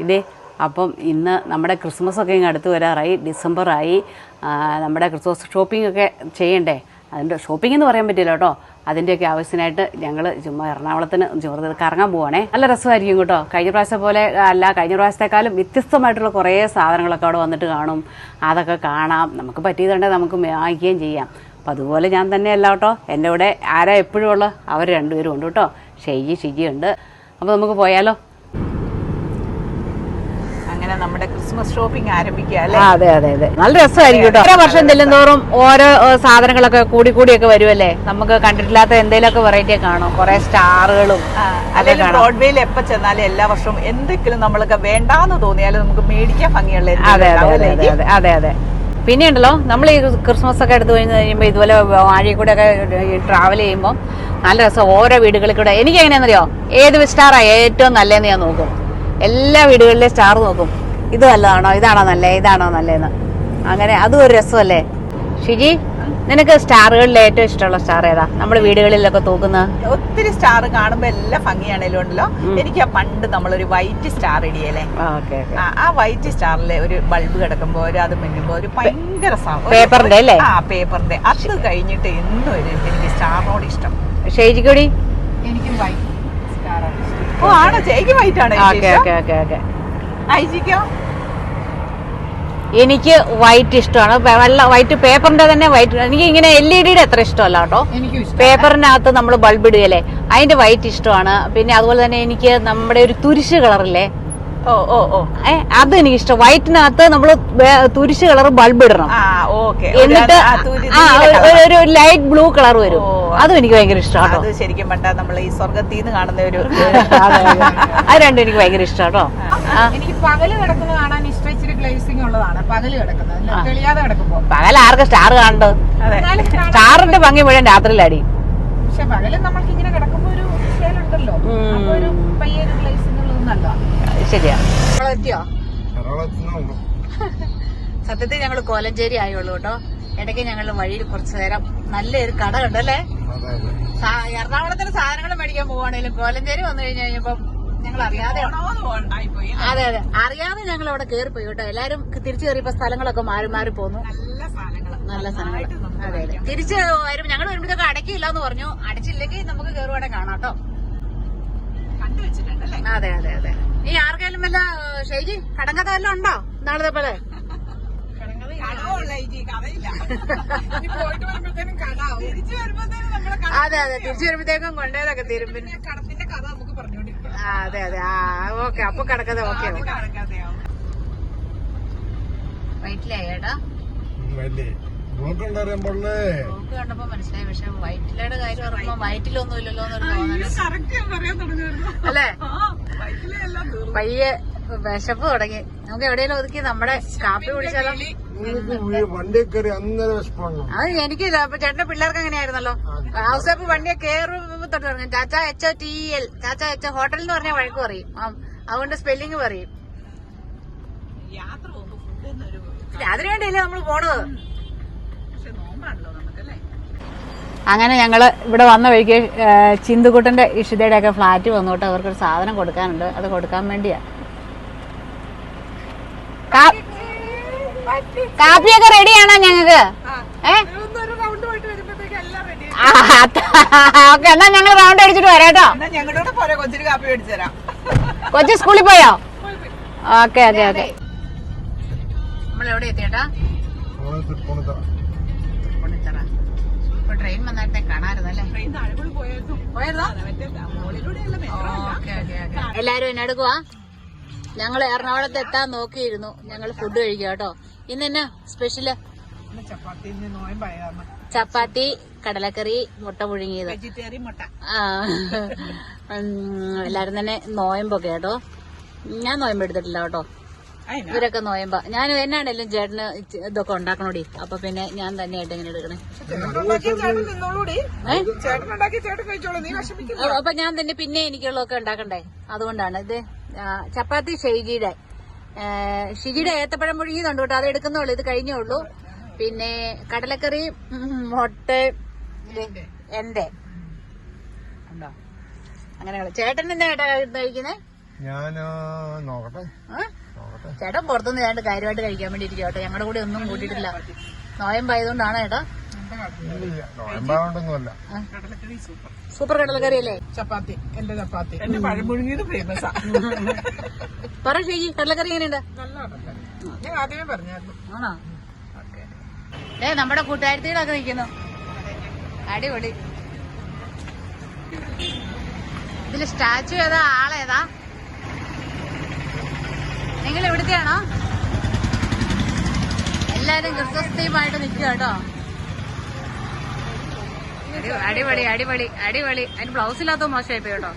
ഇതേ അപ്പം ഇന്ന് നമ്മുടെ ക്രിസ്മസ് ഒക്കെ ഇങ്ങ് അടുത്ത് വരാറായി ഡിസംബറായി. നമ്മുടെ ക്രിസ്മസ് ഷോപ്പിംഗ് ഒക്കെ ചെയ്യണ്ടേ? അതിന്റെ ഷോപ്പിംഗ് എന്ന് പറയാൻ പറ്റില്ല കേട്ടോ. അതിന്റെയൊക്കെ ആവശ്യത്തിനായിട്ട് ഞങ്ങൾ ചുമ്മാ എറണാകുളത്തിന് ചുമതല കറങ്ങാൻ പോവാണേ. നല്ല രസമായിരിക്കും കേട്ടോ. കഴിഞ്ഞ പ്രാവശ്യം പോലെ അല്ല കഴിഞ്ഞ പ്രാവശ്യത്തെക്കാളും വ്യത്യസ്തമായിട്ടുള്ള കുറേ സാധനങ്ങളൊക്കെ അവിടെ വന്നിട്ട് കാണും. അതൊക്കെ കാണാം. നമുക്ക് പറ്റിയതുണ്ടെങ്കിൽ നമുക്ക് വാങ്ങിക്കുകയും ചെയ്യാം. അപ്പം അതുപോലെ ഞാൻ തന്നെയല്ല കേട്ടോ. എന്റെ കൂടെ ആരാ എപ്പോഴും ഉള്ള അവർ രണ്ടുപേരും ഉണ്ട് കേട്ടോ. ഷെയ്ജി ഷിജി ഉണ്ട്. അപ്പോൾ നമുക്ക് പോയാലോ? നമ്മുടെ ക്രിസ്മസ് ഷോപ്പിംഗ് ആരംഭിക്കുക അല്ലേ? അതെ അതെ അതെ. നല്ല രസമായിരിക്കും കേട്ടോ. ഓരോ വർഷം ചെല്ലുന്തോറും ഓരോ സാധനങ്ങളൊക്കെ കൂടി കൂടിയൊക്കെ വരുമല്ലേ നമുക്ക് കണ്ടിട്ടില്ലാത്ത എന്തെങ്കിലുമൊക്കെ വെറൈറ്റി കാണും. കുറെ സ്റ്റാറുകളും അല്ലെങ്കിൽ ബ്രോഡ്വേയിൽ എപ്പോ ചെന്നാലും എല്ലാ വർഷവും എന്തെങ്കിലും നമ്മൾക്ക് വേണ്ടാന്ന് തോന്നിയാലും നമുക്ക് മേടിക്കാൻ ഭംഗിയുള്ള അതെ അതെ അതെ അതെ പിന്നെ ഉണ്ടല്ലോ നമ്മൾ ഈ ക്രിസ്മസ് ഒക്കെ എടുത്തു കഴിഞ്ഞ് കഴിയുമ്പോൾ ഇതുപോലെ വാഴയിൽ കൂടെ ഒക്കെ ട്രാവൽ ചെയ്യുമ്പോൾ നല്ല രസം. ഓരോ വീടുകളിൽ കൂടെ. എനിക്ക് എങ്ങനെയാണെന്നറിയോ ഏത് സ്റ്റാറാ ഏറ്റവും നല്ലതെന്ന് ഞാൻ നോക്കും. എല്ലാ വീടുകളിലെ സ്റ്റാർ നോക്കും. ഇത് നല്ലതാണോ? ഇതാണോ നല്ല? ഇതാണോ നല്ലതെന്ന് അങ്ങനെ അതും ഒരു രസമല്ലേ? ഷിജി നിനക്ക് സ്റ്റാറുകളിൽ ഏറ്റവും ഇഷ്ടമുള്ള സ്റ്റാർ ഏതാ? നമ്മുടെ വീടുകളിലൊക്കെ തൂക്കുന്ന? ഒത്തിരി സ്റ്റാർ കാണുമ്പോ എല്ലാം ഭംഗിയാണേലും ഉണ്ടല്ലോ എനിക്ക് ആ പണ്ട് നമ്മളൊരു വൈറ്റ് സ്റ്റാർ ഇടിയല്ലേ? ഓക്കെ ആ, വൈറ്റ് സ്റ്റാറിലെ ഒരു ബൾബ് കിടക്കുമ്പോ ഒരു അത് മിന്നുമ്പോ ഒരു ഭയങ്കര പേപ്പറിന്റെ അല്ലേ? ആ പേപ്പറിന്റെ. അത് കഴിഞ്ഞിട്ട് എന്നും ഒരു എനിക്ക് സ്റ്റാറിനോട് ഇഷ്ടം. ഷെയ്ജിക്കൂടി? എനിക്കും വൈറ്റ് സ്റ്റാറാണ് ഓ ആണോ? ചേക്ക് വൈറ്റ് ആണ് ഓക്കെ ഓക്കെ ഓക്കെ. ഓക്കെ ഐജിക്കോ എനിക്ക് വൈറ്റ് ഇഷ്ടമാണ്. നല്ല വെള്ള വൈറ്റ് പേപ്പറിന്റെ തന്നെ വൈറ്റ് എനിക്ക് ഇങ്ങനെ എൽ ഇ ഡിയുടെ അത്ര ഇഷ്ടമല്ല കേട്ടോ. പേപ്പറിനകത്ത് നമ്മൾ ബൾബ് ഇടുകയല്ലേ? അതിന്റെ വൈറ്റ് ഇഷ്ടമാണ്. പിന്നെ അതുപോലെ തന്നെ എനിക്ക് നമ്മുടെ ഒരു തുരിശ് കളറില്ലേ? ഓ ഓ ഓ. ഏ അത് എനിക്ക് ഇഷ്ടം വൈറ്റിനകത്ത് നമ്മൾ തുരിശ് കളർ ബൾബ് ഇടണം. ആ ഓക്കെ എന്നിട്ട് ആ, ഒരു- ഒരു ലൈറ്റ് ബ്ലൂ കളർ വരും. അതും എനിക്ക് ഭയങ്കര ഇഷ്ടമാണ് അത് ശരിക്കും പണ്ട നമ്മൾ ഈ സ്വർഗത്തിൽ നിന്ന് കാണുന്ന ഒരു അത് രണ്ടും എനിക്ക് ഭയങ്കര ഇഷ്ടം കേട്ടോ. എനിക്ക് പകൽ കിടക്കുന്നത് കാണാൻ ഇഷ്ടം ഗ്ലേസിംഗ് ഉള്ളതാണ് പകൽ കിടക്കുന്നത് അല്ല, തെളിയാതെ കിടക്കുമ്പോ. പകൽ ആർക്കും സ്റ്റാർ കാണാൻ- സ്റ്റാറിന്റെ ഭംഗി മുഴുവൻ രാത്രിയിലടി. പക്ഷെ പകൽ നമ്മൾക്ക് ഇങ്ങനെ കിടക്കുമ്പോ ഒരു ഉണ്ടല്ലോ ഗ്ലേസിംഗ് ഉള്ളത് നല്ലതാണ് എത്തിയോ സത്യത്തിൽ ഞങ്ങൾ കോലഞ്ചേരി ആയുള്ളൂ കേട്ടോ. ഇടയ്ക്ക് ഞങ്ങൾ വഴിയിൽ കുറച്ചു നേരം നല്ലൊരു കട ഉണ്ടല്ലേ എറണാകുളത്തിന് സാധനങ്ങൾ മേടിക്കാൻ പോവാണേലും കോലഞ്ചേരി വന്നു കഴിഞ്ഞു കഴിഞ്ഞപ്പം ഞങ്ങൾ അറിയാതെ അതെ അതെ. അറിയാതെ ഞങ്ങൾ അവിടെ കേറി പോയി കേട്ടോ. എല്ലാരും തിരിച്ചു കയറിയപ്പോ സ്ഥലങ്ങളൊക്കെ മാറി മാറി പോന്നു. നല്ല സ്ഥലങ്ങൾ നല്ല സ്ഥലങ്ങൾ അതെ അതെ. തിരിച്ചു വരും ഞങ്ങൾ വരുമ്പോഴത്തേക്ക് അടക്കില്ല എന്ന് പറഞ്ഞു. അടച്ചില്ലെങ്കിൽ നമുക്ക് കയറുവാണെങ്കിൽ കാണാം കേട്ടോ. അതെ അതെ അതെ. ഈ ആർക്കെങ്കിലും വല്ല ഷൈജി കടങ്കഥ വല്ലതും ഉണ്ടോ? നാളത്തെ പോലെ അതെ അതെ തിരിച്ചു വരുമ്പോഴത്തേക്കും കൊണ്ടേതൊക്കെ തീരും. പിന്നെ കടത്തിന്റെ കഥ നമുക്ക് പറഞ്ഞോണ്ടിരിക്കാം അതെ അതെ. ആ ഓക്കെ അപ്പൊ കടക്കഥ ഓക്കെ കടക്കഥയാവും. വൈറ്റിലായി ഏട്ടാ ബ്ലോക്ക് ഉണ്ടാകുമ്പോഴേ നോക്ക് കണ്ടപ്പോ മനസ്സിലായി. പക്ഷെ വൈറ്റിലയുടെ കാര്യം പറയുമ്പോ വയറ്റിലൊന്നും ഇല്ലല്ലോ എന്നൊരു തോന്നൽ. അല്ലേ? പയ്യെ വിശപ്പ് തുടങ്ങി. നമുക്ക് എവിടെയെങ്കിലും ഒതുക്കി നമ്മുടെ കാപ്പി കുടിച്ചാലോ? വണ്ടി കയറി അന്നേരം വിശപ്പാണ് അത് എനിക്ക് ഇപ്പൊ ചേട്ടന്റെ പിള്ളേർക്ക് അങ്ങനെയായിരുന്നല്ലോ. ഹൗസ് വൈഫ് വണ്ടിയെ കയറുമ്പോ തൊട്ട് തുടങ്ങും. Chacha H T L. Chacha H hotel എന്ന് പറഞ്ഞാൽ വഴക്ക് പറയും. അതുകൊണ്ട് സ്പെല്ലിങ് പറയും. അതിനുവേണ്ടിയല്ലേ നമ്മൾ പോണത്? അങ്ങനെ ഞങ്ങൾ ഇവിടെ വന്ന വഴിക്ക് ചിന്തുകുട്ടന്റെ ഇഷിതയുടെ ഒക്കെ ഫ്ലാറ്റ് വന്നോട്ട് അവർക്കൊരു സാധനം കൊടുക്കാനുണ്ട്. അത് കൊടുക്കാൻ വേണ്ടിയാ. കാ- കാപ്പിയൊക്കെ റെഡിയാണോ ഞങ്ങക്ക്? ഏ? ഒരു റൗണ്ട് പോയിട്ട് വരുമ്പോഴത്തേക്ക് എല്ലാം റെഡി ഓക്കെ എന്നാ ഞങ്ങൾ റൗണ്ട് അടിച്ചിട്ട് വരാട്ടോ കൊച്ചു സ്കൂളിൽ പോയോ? ഓക്കെ അതെ അതെ. നമ്മൾ എവിടെ എത്തിയേട്ടാ ട്രെയിൻ വന്നിട്ടേ കാണാറുന്നല്ലേ എല്ലാരും എന്നെ എടുക്കുവാ? ഞങ്ങൾ എറണാകുളത്ത് എത്താൻ നോക്കിയിരുന്നു. ഞങ്ങൾ ഫുഡ് കഴിക്കുക കേട്ടോ. ഇന്ന് എന്നാ സ്പെഷ്യൽ ചപ്പാത്തി കടലക്കറി മുട്ട പുഴുങ്ങിയത്. എല്ലാരും തന്നെ നോയമ്പൊക്കെ കേട്ടോ. ഞാൻ നോയമ്പ് എടുത്തിട്ടില്ല കേട്ടോ. ഇവരൊക്കെ നോയമ്പ. ഞാൻ എന്നാണേലും ചേട്ടന് ഇതൊക്കെ ഉണ്ടാക്കണോടി. അപ്പൊ പിന്നെ ഞാൻ തന്നെയായിട്ട് ഇങ്ങനെ എടുക്കണേ. ചേട്ടൻ നിന്നോളൂടി. ചേട്ടനുണ്ടാക്കി ചേട്ടൻ കഴിച്ചോളൂ. നീ വിഷമിക്കുന്നു അപ്പൊ- ഞാൻ തന്നെ പിന്നെ എനിക്കുള്ളതൊക്കെ ഉണ്ടാക്കണ്ടേ? അതുകൊണ്ടാണ് ഇത് ചപ്പാത്തി ഷെയ്ജിയുടെ. ഷിജിയുടെ ഏത്തപ്പഴം മുഴുകിയതുണ്ട് കേട്ടോ. അത് എടുക്കുന്നുള്ളൂ ഇത് കഴിഞ്ഞേ ഉള്ളൂ. പിന്നെ കടലക്കറി മുട്ട എന്റെ. ഉണ്ടോ? അങ്ങനെയുള്ള. ചേട്ടൻ എന്താ കഴിക്കുന്നേ? ഞാൻ നോക്കട്ടെ. നോക്കട്ടെ ചേട്ടൻ പുറത്തുനിന്ന് ചേട്ടൻ കാര്യമായിട്ട് കഴിക്കാൻ വേണ്ടി ഇരിക്കും കേട്ടോ. ഞങ്ങളുടെ കൂടെ ഒന്നും കൂട്ടിയിട്ടില്ല. നോയമ്പായതുകൊണ്ടാണ് ചേട്ടാ സൂപ്പർ കടലക്കറി അല്ലേ ചപ്പാത്തി എന്റെ ചപ്പാത്തി. എന്റെ പഴമുഴുങ്ങിയത് ഫേമസാ പറ ചേച്ചി കടലക്കറി എങ്ങനെയുണ്ട്? ഞാൻ ആദ്യമേ പറഞ്ഞായിരുന്നു. ആണോ? ഏ നമ്മുടെ കൂട്ടുകാരിത്തീടൊക്കെ നിൽക്കുന്നു അടിപൊളി. ഇതിൽ സ്റ്റാച്ചു ഏതാ? ആളേതാ? നിങ്ങൾ എവിടുത്തെയാണോ? എല്ലാരും ക്രിസ്മസ് തീമായിട്ട് നിൽക്കുക കേട്ടോ. അടി- അടിപൊളി അടിപൊളി അടിപൊളി. അതിന് ബ്ലൗസ് ഇല്ലാത്ത മോശമായി പോയി കേട്ടോ.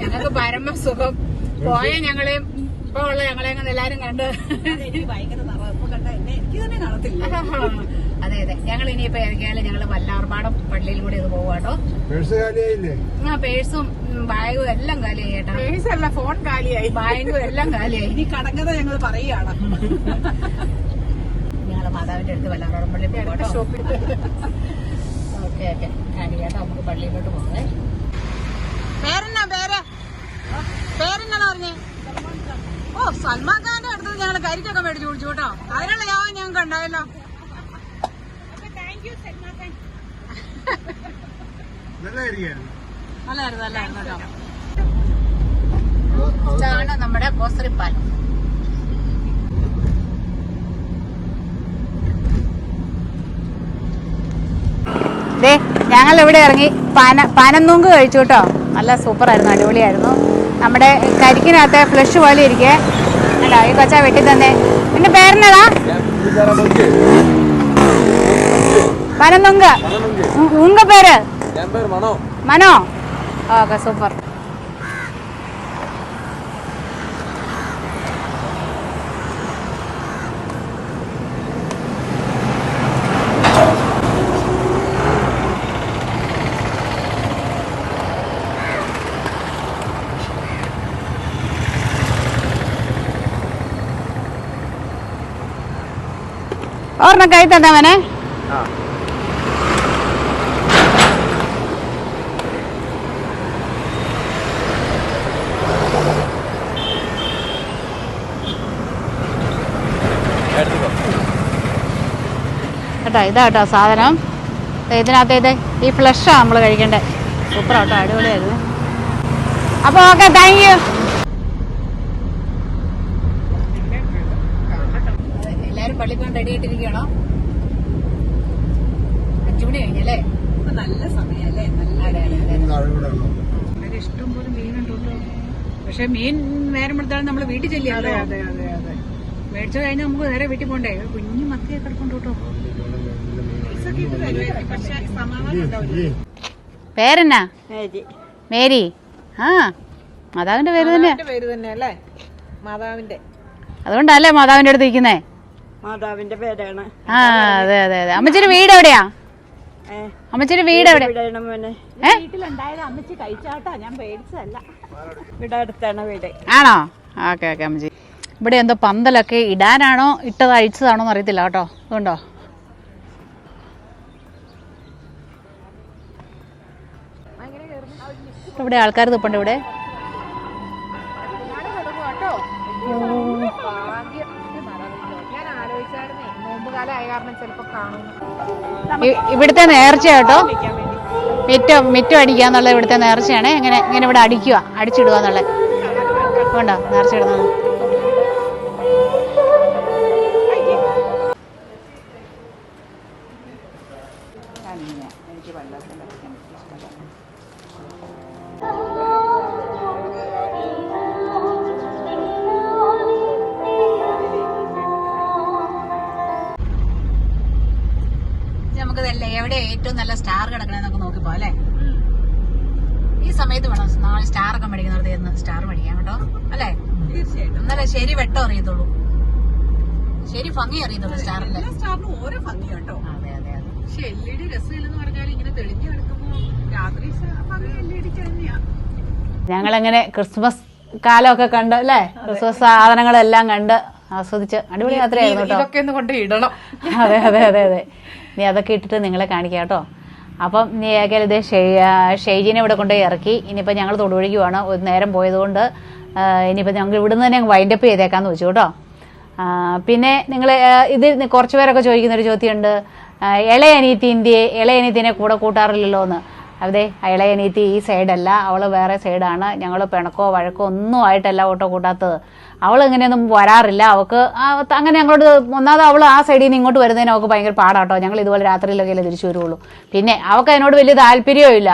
ഞങ്ങൾക്ക് പരമസുഖം പോയ ഞങ്ങളെയും ഇപ്പൊ ഉള്ള ഞങ്ങളെയും കൂടെ എല്ലാരും കണ്ട്. അതെ അതെ. ഞങ്ങൾ ഇനിയിപ്പോ ഇറങ്ങിയാലും ഞങ്ങൾ വല്ലാർപാടം പള്ളിയിൽ കൂടി ഇത് പോവാട്ടോ ആ പേഴ്സും ബാഗും എല്ലാം കാലിയായി പേഴ്സല്ല ഫോൺ കാലിയായി. ബാഗും എല്ലാം കാലിയായി. ഇനി കടങ്ങത ഞങ്ങൾ പറയുകയാണ്. ഞങ്ങൾ മാതാവിന്റെ അടുത്ത് വല്ലാറോടം പള്ളി പോകട്ടോ ഓക്കെ ഓക്കെ. ചേട്ടാ നമുക്ക് പള്ളിയിലോട്ട് പോകേ പേരെന്നാ പേര്? പേരെന്നാണ് പറഞ്ഞേ? ഓ സൽമാൻ ഖാന്റെ അടുത്ത് ഞങ്ങൾ കരിക്കൊക്കെ മേടിച്ചു കുടിച്ചു കേട്ടോ. അതിനുള്ള യാവും ഞങ്ങൾക്ക് ഉണ്ടായല്ലോ. നല്ലായിരുന്നു നല്ലായിരുന്നു കേട്ടോ ഇതാണ് നമ്മുടെ കോസറിപ്പാലം ദേ ഞങ്ങൾ ഇവിടെ ഇറങ്ങി പന പനന്നൂങ്ക് കഴിച്ചു കേട്ടോ. നല്ല സൂപ്പറായിരുന്നു അടിപൊളിയായിരുന്നു. നമ്മുടെ കരിക്കിനകത്ത് ഫ്ലഷ് പോലെ ഇരിക്കേ. കേട്ടോ ഈ കൊച്ച വെട്ടി തന്നെ. നിന്റെ പേരെന്നതാ? പനന്നുങ്ക് ഉങ്ക പേര്? മനോ. Okay super. ഒരെണ്ണം കൈ തന്നവനെ കേട്ടോ ഇതാ കേട്ടോ സാധനം. ഇതിനകത്ത് ഇത് ഈ ഫ്ലഷാണ് നമ്മൾ കഴിക്കേണ്ടത് സൂപ്പർ കേട്ടോ അടിപൊളിയായിരുന്നു. അപ്പോൾ ഓക്കെ താങ്ക് യു എല്ലാവരും പള്ളിപ്പോൻ റെഡി ആയിട്ടിരിക്കണോ അഞ്ചു മണി കഴിഞ്ഞല്ലേ നല്ല സമയല്ലേ നല്ല അതെ അതെ അതെ താഴെ വളരെ ഇഷ്ടം പോലെ മീനുണ്ട് കേട്ടോ പക്ഷെ മീൻ നേരം എടുത്താലും നമ്മൾ വീട്ടിൽ ചെല്ലിയല്ലോ. അതെ അതെ അതെ മേടിച്ചു കഴിഞ്ഞാൽ നമുക്ക് നേരെ വീട്ടിൽ പോണ്ടേ? കുഞ്ഞു മത്തിയെ കിടക്കൊണ്ട് കേട്ടോ. പേരെന്നാ? മേരി. ആ മാതാവിന്റെ പേര് തന്നെ. പേര് തന്നെ അല്ലേ? മാതാവിന്റെ. അതുകൊണ്ടല്ലേ മാതാവിന്റെ അടുത്ത് ഇരിക്കുന്നേ മാതാവിന്റെ പേരാണ്. ആ അതെ അതെ അതെ. അമ്മച്ചിയുടെ വീട് എവിടെയാ? അമ്മച്ചിയുടെ വീട് എവിടെ? ആണോ? ഓക്കെ ഓക്കെ അമ്മച്ചി. ഇവിടെ എന്തോ പന്തലൊക്കെ ഇടാനാണോ ഇട്ടത് അഴിച്ചതാണോ എന്ന് അറിയത്തില്ല കേട്ടോ. അതുകൊണ്ടോ? ഇവിടെ ആൾക്കാർ തുപ്പുണ്ട് ഇവിടെ. ഇവിടുത്തെ നേർച്ച കേട്ടോ. മിറ്റം മിറ്റം അടിക്കുക എന്നുള്ളത് ഇവിടുത്തെ നേർച്ചയാണ്. ഇങ്ങനെ ഇങ്ങനെ ഇവിടെ അടിക്കുക അടിച്ചിടുക എന്നുള്ളത്. വേണ്ട നേർച്ച ഇടുന്നത്? എവിടെ ഏറ്റവും നല്ല സ്റ്റാർ കിടക്കണെന്നൊക്കെ നോക്കി പോലെ അല്ലേ? ഈ സമയത്ത് വേണം നാളെ സ്റ്റാർ ഒക്കെ മേടിക്കുന്നവർ സ്റ്റാർ മേടിക്കാം കേട്ടോ അല്ലേ? തീർച്ചയായിട്ടും. എന്നാലേ ശരി വെട്ടം അറിയത്തുള്ളൂ. ശരി ഭംഗി അറിയത്തുള്ളൂ സ്റ്റാറിന്റെ. സ്റ്റാറിന് ഓരോ ഭംഗി കേട്ടോ. അതെ അതെ അതെ. പക്ഷെ എൽ ഇ ഡി രസമില്ലെന്ന് പറഞ്ഞാൽ ഇങ്ങനെ തെളിഞ്ഞു കിടക്കുമ്പോ രാത്രി എൽ ഇ ഡി ഞങ്ങളങ്ങനെ ക്രിസ്മസ് കാലമൊക്കെ കണ്ട് അല്ലേ? ക്രിസ്മസ് സാധനങ്ങളെല്ലാം കണ്ട് ആസ്വദിച്ച് അടിപൊളി യാത്രയായിരുന്നു കേട്ടോ. ഇതൊക്കെ ഒന്ന് കൊണ്ട് ഇടണം. അതെ അതെ അതെ അതെ. നീ അതൊക്കെ ഇട്ടിട്ട് നിങ്ങളെ കാണിക്കാം കേട്ടോ. അപ്പം നീ ഏകദേശം ഷെയ്ജിനെ ഇവിടെ കൊണ്ടുപോയി ഇറക്കി. ഇനിയിപ്പോൾ ഞങ്ങൾ തൊടുവഴിക്ക് പോവാണ്. ഒരു നേരം പോയതുകൊണ്ട് ഇനിയിപ്പോൾ ഞങ്ങൾ ഇവിടുന്ന് തന്നെ വൈൻഡപ്പ് ചെയ്തേക്കാന്ന് വെച്ചു കേട്ടോ. പിന്നെ നിങ്ങൾ ഇത് കുറച്ച് പേരൊക്കെ ചോദിക്കുന്ന ഒരു ചോദ്യമുണ്ട്. ഇളയനീത്തി ഇന്ത്യയെ ഇളയനീത്തിനെ കൂടെ കൂട്ടാറില്ലല്ലോ എന്ന് അതെ ഇളയനീത്തി ഈ സൈഡല്ല അവൾ വേറെ സൈഡാണ് ഞങ്ങൾ പിണക്കോ വഴക്കോ ഒന്നും ആയിട്ടല്ല ഓട്ടോ കൂട്ടാത്തത്. അവൾ ഇങ്ങനെയൊന്നും വരാറില്ല അവൾക്ക് അങ്ങനെ ഞങ്ങളോട് ഒന്നാമത് അവൾ ആ സൈഡിൽ നിന്ന് ഇങ്ങോട്ട് വരുന്നതിന് അവൾക്ക് ഭയങ്കര പാടാട്ടോ. ഞങ്ങൾ ഇതുപോലെ രാത്രിയിലൊക്കെ അല്ലേ തിരിച്ചു വരുള്ളൂ പിന്നെ അവൾക്ക് അതിനോട് വലിയ താല്പര്യവും ഇല്ല.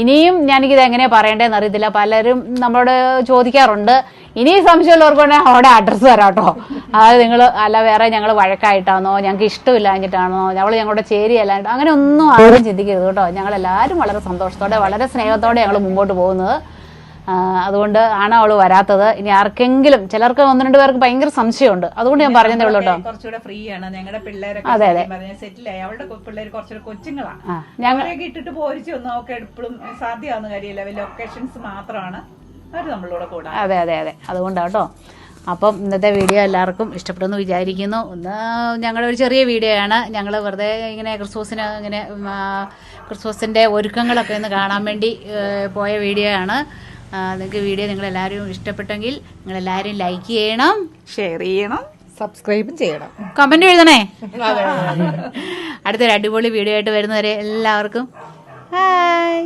ഇനിയും ഞാനിത് എങ്ങനെയാണ് പറയേണ്ടതെന്ന് അറിയത്തില്ല. പലരും നമ്മളോട് ചോദിക്കാറുണ്ട്. ഇനി സംശയമുള്ളവർക്ക് വേണേൽ അവിടെ അഡ്രസ്സ് തരാം കേട്ടോ അതായത് നിങ്ങൾ അല്ല വേറെ ഞങ്ങൾ വഴക്കായിട്ടാണോ ഞങ്ങൾക്ക് ഇഷ്ടമില്ലാഞ്ഞിട്ടാണോ ഞങ്ങൾ ഞങ്ങളുടെ ചേരിയല്ലാഞ്ഞിട്ടോ അങ്ങനെ ഒന്നും ആരും ചിന്തിക്കരുത് കേട്ടോ. ഞങ്ങളെല്ലാവരും വളരെ സന്തോഷത്തോടെ വളരെ സ്നേഹത്തോടെ ഞങ്ങൾ മുമ്പോട്ട് പോകുന്നത്. അതുകൊണ്ട് ആണ് അവൾ വരാത്തത്. ഇനി ആർക്കെങ്കിലും ചിലർക്ക് ഒന്ന് രണ്ട് പേർക്ക് ഭയങ്കര സംശയമുണ്ട്. അതുകൊണ്ട് ഞാൻ പറഞ്ഞതേ ഉള്ളൂ കേട്ടോ കുറച്ചുകൂടെ ഫ്രീ ആണ്. ഞങ്ങളുടെ പിള്ളേരൊക്കെ അതെ, അതെ. സെറ്റിലായി. അവളുടെ പിള്ളേർ കുറച്ചുകൂടെ കൊച്ചുങ്ങളാണ് ആ ഞങ്ങൾ അവരെയൊക്കെ ഇട്ടിട്ട് പോരിച്ചു ഒന്നും അവർക്ക് എപ്പോഴും സാധ്യമാവുന്ന കാര്യമില്ല? വലിയ മാത്രമാണ് അവർ നമ്മളോട് കൂടാ അതെ അതെ അതെ. അതുകൊണ്ടാണ് കേട്ടോ അപ്പം ഇന്നത്തെ വീഡിയോ എല്ലാവർക്കും ഇഷ്ടപ്പെട്ടെന്ന് വിചാരിക്കുന്നു. ഒന്ന് ഞങ്ങളുടെ ഒരു ചെറിയ വീഡിയോ ആണ്. ഞങ്ങൾ വെറുതെ ഇങ്ങനെ ക്രിസ്മസിന് ഇങ്ങനെ ക്രിസ്മസിന്റെ ഒരുക്കങ്ങളൊക്കെ ഒന്ന് കാണാൻ വേണ്ടി പോയ വീഡിയോ ആണ്. നിങ്ങൾക്ക് വീഡിയോ നിങ്ങൾ എല്ലാവരും ഇഷ്ടപ്പെട്ടെങ്കിൽ നിങ്ങൾ എല്ലാവരും ലൈക്ക് ചെയ്യണം. ഷെയർ ചെയ്യണം. സബ്സ്ക്രൈബും ചെയ്യണം. കമന്റ് എഴുതണേ. അടുത്തൊരു അടിപൊളി വീഡിയോ ആയിട്ട് വരുന്നവരെ എല്ലാവർക്കും. ഹായ്